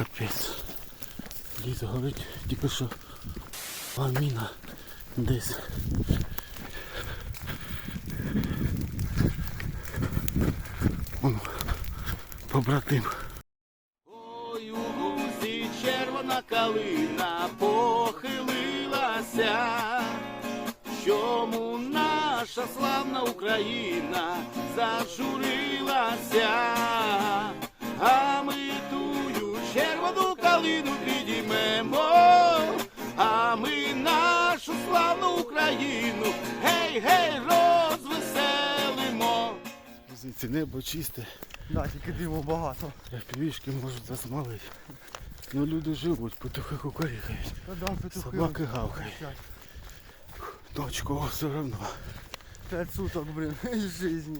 Капець. Літо горить, тільки що ламіна десь. Воно, побратим. Ой, у лузі червона калина похилилася. Чому наша славна Україна зажурилася? Підіймемо, а ми нашу славну Україну, гей, гей, розвеселимо. Звідси небо чисте, Да, тільки диму багато. півішки можуть засмалити. Ну люди живуть, петухи кукарікають, да, петухи. собаки гавкають. Дочко, все одно. П'ять суток, блін, із жизни.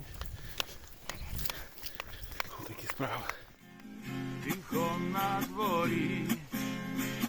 Такі справи. Тихо на дворі,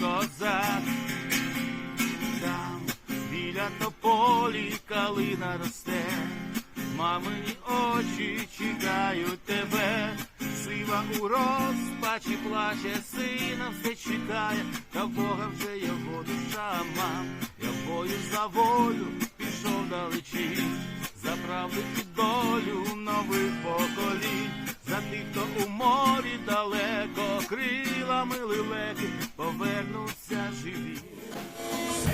козак, там біля тополі калина росте, мамині очі чекають тебе, сива у розпачі плаче, сина все чекає, та Бога вже його душа мам, я бою за волю пішов далечі, за правду і долю нових поколінь, крилами лелеки повернуться живі.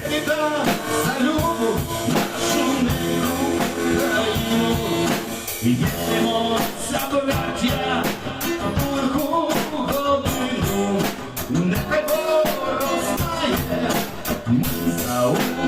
Біда за любов нашу милу країну. Єдемо за браття у годину. Нехай ворог знає, ми за.